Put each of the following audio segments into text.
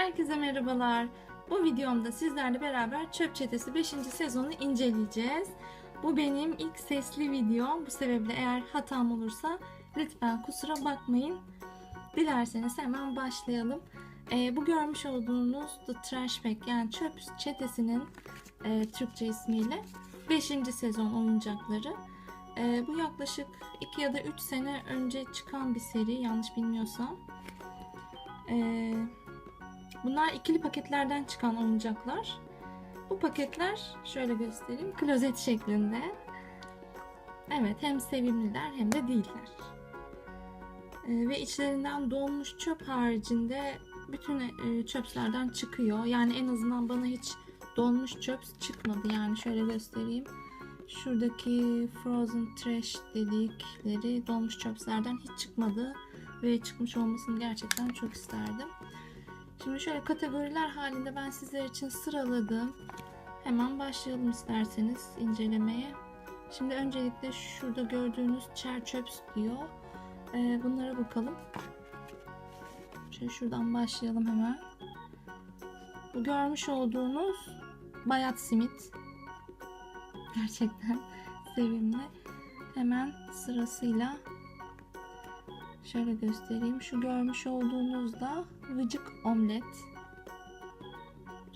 Herkese merhabalar. Bu videomda sizlerle beraber Çöp Çetesi 5. sezonu inceleyeceğiz. Bu benim ilk sesli videom. Bu sebeple eğer hatam olursa lütfen kusura bakmayın. Dilerseniz hemen başlayalım. Ee, bu görmüş olduğunuz The Trash Bag yani Çöp Çetesi'nin e, Türkçe ismiyle 5. sezon oyuncakları. Ee, bu yaklaşık 2 ya da 3 sene önce çıkan bir seri yanlış bilmiyorsam. Ee, bunlar ikili paketlerden çıkan oyuncaklar. Bu paketler şöyle göstereyim. Klozet şeklinde. Evet hem sevimliler hem de değiller. Ee, ve içlerinden dolmuş çöp haricinde bütün e, çöplerden çıkıyor. Yani en azından bana hiç dolmuş çöp çıkmadı. Yani şöyle göstereyim. Şuradaki frozen trash dedikleri dolmuş çöplerden hiç çıkmadı ve çıkmış olmasını gerçekten çok isterdim. Şimdi şöyle kategoriler halinde ben sizler için sıraladım. Hemen başlayalım isterseniz incelemeye. Şimdi öncelikle şurada gördüğünüz çer çöps diyor. Ee, bunlara bakalım. Şöyle şuradan başlayalım hemen. Bu görmüş olduğunuz bayat simit. Gerçekten sevimli. Hemen sırasıyla şöyle göstereyim. Şu görmüş olduğunuz da vıcık omlet.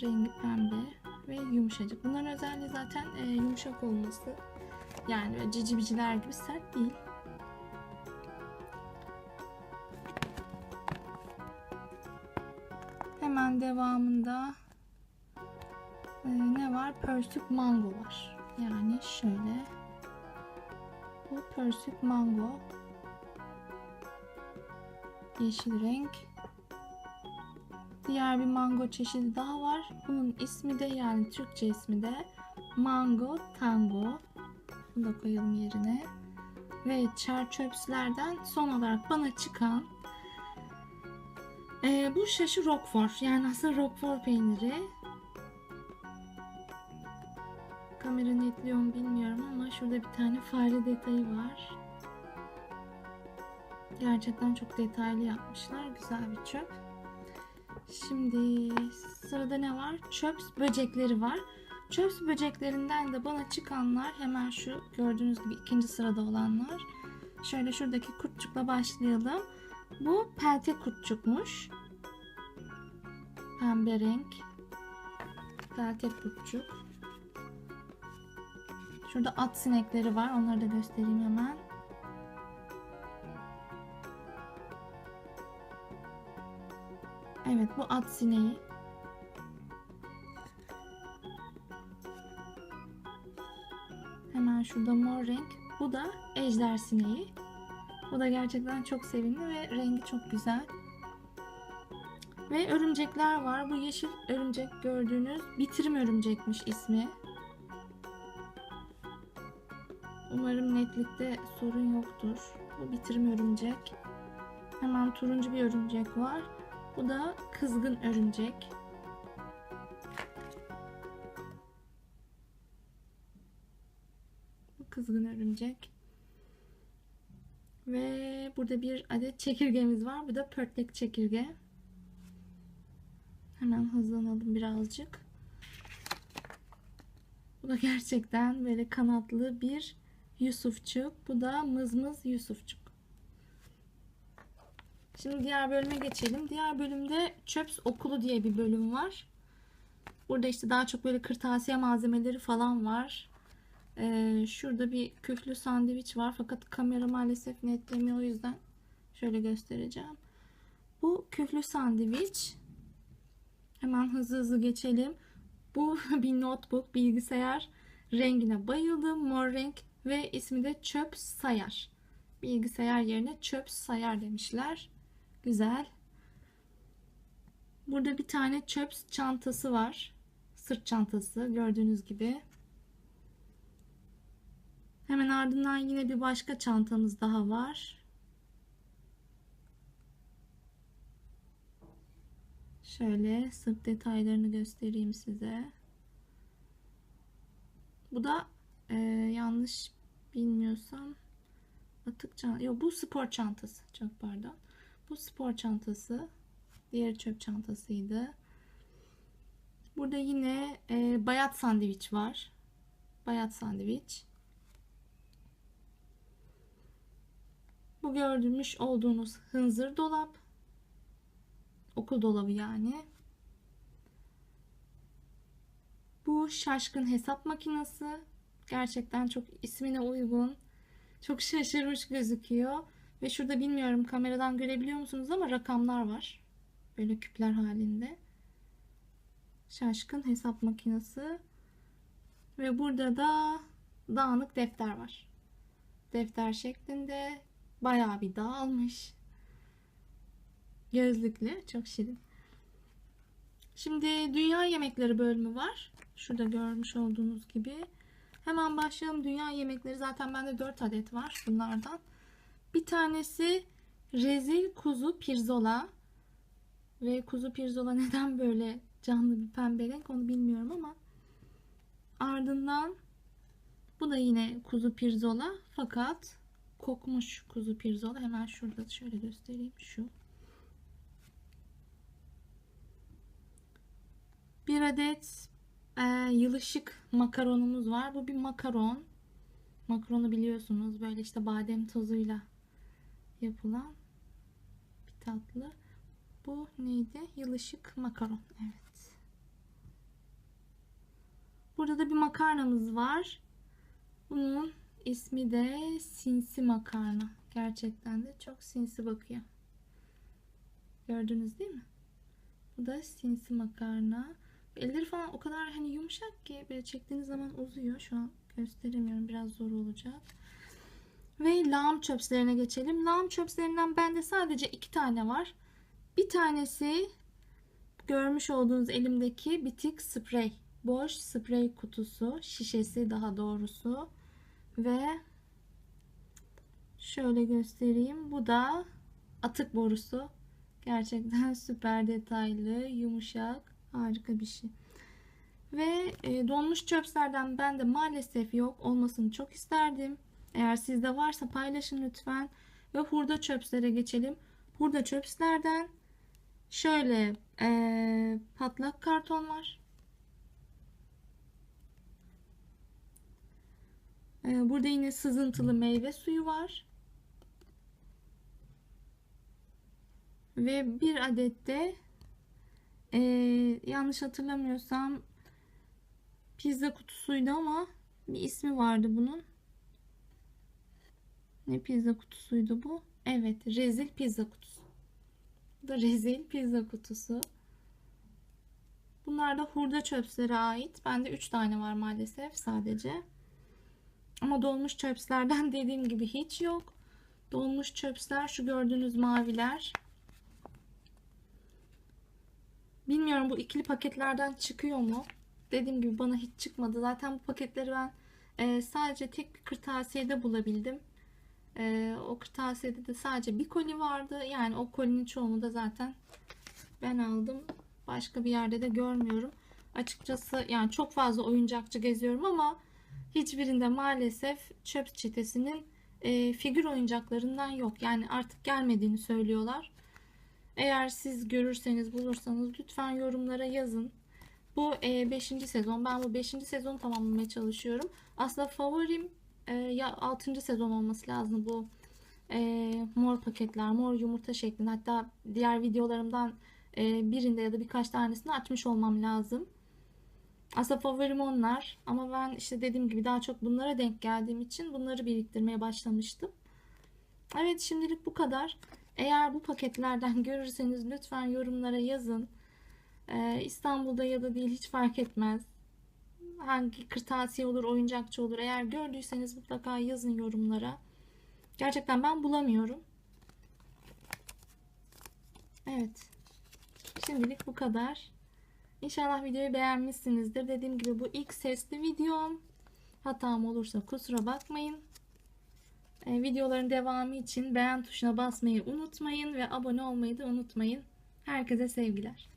Rengi pembe ve yumuşacık. Bunların özelliği zaten e, yumuşak olması. Yani böyle cici biciler gibi sert değil. Hemen devamında e, ne var? Pörsük mango var. Yani şöyle. Bu pörsük mango. Yeşil renk. Diğer bir mango çeşidi daha var. Bunun ismi de yani Türkçe ismi de Mango Tango. Bunu da koyalım yerine. Ve çer çöpslerden son olarak bana çıkan ee, bu şaşı Roquefort. Yani aslında Roquefort peyniri. Kamera netliyor mu bilmiyorum ama şurada bir tane fare detayı var. Gerçekten çok detaylı yapmışlar. Güzel bir çöp. Şimdi sırada ne var? Çöps böcekleri var. Çöps böceklerinden de bana çıkanlar hemen şu gördüğünüz gibi ikinci sırada olanlar. Şöyle şuradaki kurtçukla başlayalım. Bu pelte kurtçukmuş. Pembe renk. Pelte kurtçuk. Şurada at sinekleri var. Onları da göstereyim hemen. Evet bu at sineği. Hemen şurada mor renk. Bu da ejder sineği. Bu da gerçekten çok sevimli ve rengi çok güzel. Ve örümcekler var. Bu yeşil örümcek gördüğünüz bitirim örümcekmiş ismi. Umarım netlikte sorun yoktur. Bu bitirim örümcek. Hemen turuncu bir örümcek var. Bu da kızgın örümcek. Bu kızgın örümcek. Ve burada bir adet çekirgemiz var. Bu da pörtlek çekirge. Hemen hızlanalım birazcık. Bu da gerçekten böyle kanatlı bir Yusufçuk. Bu da mızmız Yusufçuk. Şimdi diğer bölüme geçelim. Diğer bölümde Çöps Okulu diye bir bölüm var. Burada işte daha çok böyle kırtasiye malzemeleri falan var. Ee, şurada bir küflü sandviç var fakat kamera maalesef netlemiyor o yüzden şöyle göstereceğim. Bu küflü sandviç. Hemen hızlı hızlı geçelim. Bu bir notebook, bilgisayar rengine bayıldım. Mor renk ve ismi de çöp sayar. Bilgisayar yerine çöp sayar demişler. Güzel. Burada bir tane çöp çantası var. Sırt çantası gördüğünüz gibi. Hemen ardından yine bir başka çantamız daha var. Şöyle sırt detaylarını göstereyim size. Bu da e, yanlış bilmiyorsam atık çantası. Yok bu spor çantası. Çok pardon. Bu spor çantası. Diğeri çöp çantasıydı. Burada yine e, bayat sandviç var. Bayat sandviç. Bu gördüğümüz olduğunuz hınzır dolap. Okul dolabı yani. Bu şaşkın hesap makinesi. Gerçekten çok ismine uygun. Çok şaşırmış gözüküyor. Ve şurada bilmiyorum kameradan görebiliyor musunuz ama rakamlar var. Böyle küpler halinde. Şaşkın hesap makinesi. Ve burada da dağınık defter var. Defter şeklinde bayağı bir dağılmış. Gözlüklü. Çok şirin. Şimdi dünya yemekleri bölümü var. Şurada görmüş olduğunuz gibi. Hemen başlayalım. Dünya yemekleri zaten bende 4 adet var bunlardan. Bir tanesi rezil kuzu pirzola. Ve kuzu pirzola neden böyle canlı bir pembe renk onu bilmiyorum ama ardından bu da yine kuzu pirzola fakat kokmuş kuzu pirzola. Hemen şurada şöyle göstereyim şu. Bir adet e, yılışık makaronumuz var. Bu bir makaron. Makaronu biliyorsunuz böyle işte badem tozuyla yapılan bir tatlı. Bu neydi? Yılışık makaron. Evet. Burada da bir makarnamız var. Bunun ismi de sinsi makarna. Gerçekten de çok sinsi bakıyor. Gördünüz değil mi? Bu da sinsi makarna. Elleri falan o kadar hani yumuşak ki böyle çektiğiniz zaman uzuyor. Şu an gösteremiyorum. Biraz zor olacak. Ve lağım çöpslerine geçelim. Lağım çöpslerinden bende sadece iki tane var. Bir tanesi görmüş olduğunuz elimdeki bitik sprey. Boş sprey kutusu. Şişesi daha doğrusu. Ve şöyle göstereyim. Bu da atık borusu. Gerçekten süper detaylı, yumuşak, harika bir şey. Ve e, donmuş çöpslerden ben de maalesef yok. Olmasını çok isterdim. Eğer sizde varsa paylaşın lütfen. Ve hurda çöpslere geçelim. Hurda çöpslerden şöyle e, patlak karton var. E, burada yine sızıntılı meyve suyu var. Ve bir adet de e, yanlış hatırlamıyorsam pizza kutusuydu ama bir ismi vardı bunun. Ne pizza kutusuydu bu? Evet, rezil pizza kutusu. Da rezil pizza kutusu. Bunlar da hurda çöpslere ait. Bende 3 tane var maalesef sadece. Ama dolmuş çöpslerden dediğim gibi hiç yok. Dolmuş çöpsler şu gördüğünüz maviler. Bilmiyorum bu ikili paketlerden çıkıyor mu? Dediğim gibi bana hiç çıkmadı. Zaten bu paketleri ben e, sadece tek bir kırtasiyede bulabildim. E, o kırtasiyede de sadece bir koli vardı. Yani o kolinin çoğunu da zaten ben aldım. Başka bir yerde de görmüyorum. Açıkçası yani çok fazla oyuncakçı geziyorum ama hiçbirinde maalesef çöp çetesinin e, figür oyuncaklarından yok. Yani artık gelmediğini söylüyorlar. Eğer siz görürseniz bulursanız lütfen yorumlara yazın. Bu 5. E, sezon. Ben bu 5. sezonu tamamlamaya çalışıyorum. Aslında favorim e, ya 6. sezon olması lazım bu e, mor paketler, mor yumurta şeklinde. Hatta diğer videolarımdan e, birinde ya da birkaç tanesini açmış olmam lazım. Aslında favorim onlar ama ben işte dediğim gibi daha çok bunlara denk geldiğim için bunları biriktirmeye başlamıştım. Evet şimdilik bu kadar. Eğer bu paketlerden görürseniz lütfen yorumlara yazın. Ee, İstanbul'da ya da değil hiç fark etmez. Hangi kırtasiye olur, oyuncakçı olur. Eğer gördüyseniz mutlaka yazın yorumlara. Gerçekten ben bulamıyorum. Evet. Şimdilik bu kadar. İnşallah videoyu beğenmişsinizdir. Dediğim gibi bu ilk sesli videom. Hatam olursa kusura bakmayın. Ee, videoların devamı için beğen tuşuna basmayı unutmayın ve abone olmayı da unutmayın. Herkese sevgiler.